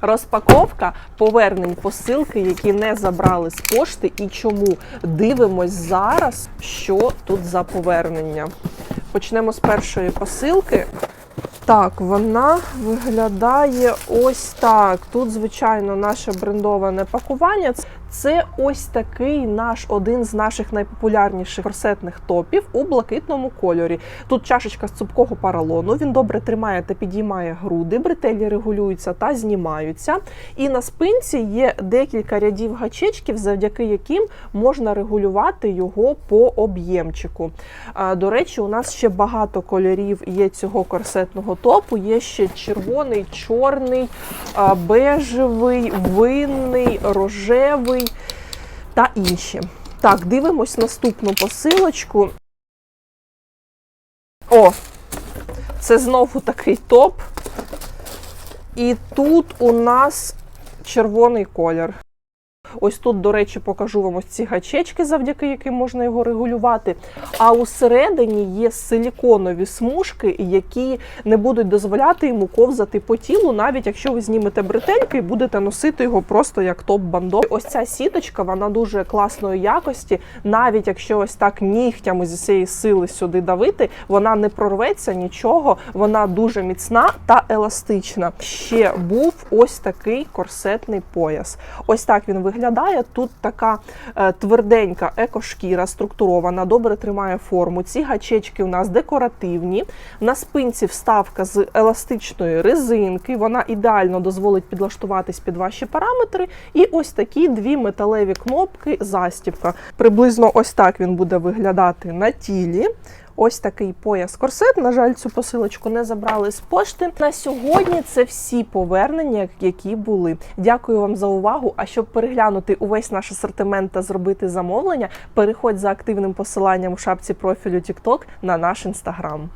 Розпаковка повернень посилки, які не забрали з пошти, і чому дивимось зараз, що тут за повернення. Почнемо з першої посилки. Так, вона виглядає ось так. Тут, звичайно, наше брендоване пакування. Це ось такий наш один з наших найпопулярніших корсетних топів у блакитному кольорі. Тут чашечка з цупкого паралону. Він добре тримає та підіймає груди, бретелі регулюються та знімаються. І на спинці є декілька рядів гачечків, завдяки яким можна регулювати його по об'ємчику. До речі, у нас ще багато кольорів є цього корсетного топу. Є ще червоний, чорний, бежевий, винний, рожевий та інші. Так, дивимось наступну посилочку. О, це знову такий топ. І тут у нас червоний колір. Ось тут, до речі, покажу вам ось ці гачечки, завдяки яким можна його регулювати. А усередині є силіконові смужки, які не будуть дозволяти йому ковзати по тілу, навіть якщо ви знімете бретельки і будете носити його просто як топ-бандо. Ось ця сіточка, вона дуже класної якості. Навіть якщо ось так нігтями зі цієї сили сюди давити, вона не прорветься нічого, вона дуже міцна та еластична. Ще був ось такий корсетний пояс. Ось так він виглядає. Тут така е, тверденька екошкіра, структурована, добре тримає форму. Ці гачечки у нас декоративні. На спинці вставка з еластичної резинки. Вона ідеально дозволить підлаштуватись під ваші параметри. І ось такі дві металеві кнопки застібка. Приблизно ось так він буде виглядати на тілі. Ось такий пояс корсет. На жаль, цю посилочку не забрали з пошти. На сьогодні це всі повернення, які були. Дякую вам за увагу. А щоб переглянути увесь наш асортимент та зробити замовлення, переходь за активним посиланням у шапці профілю TikTok на наш інстаграм.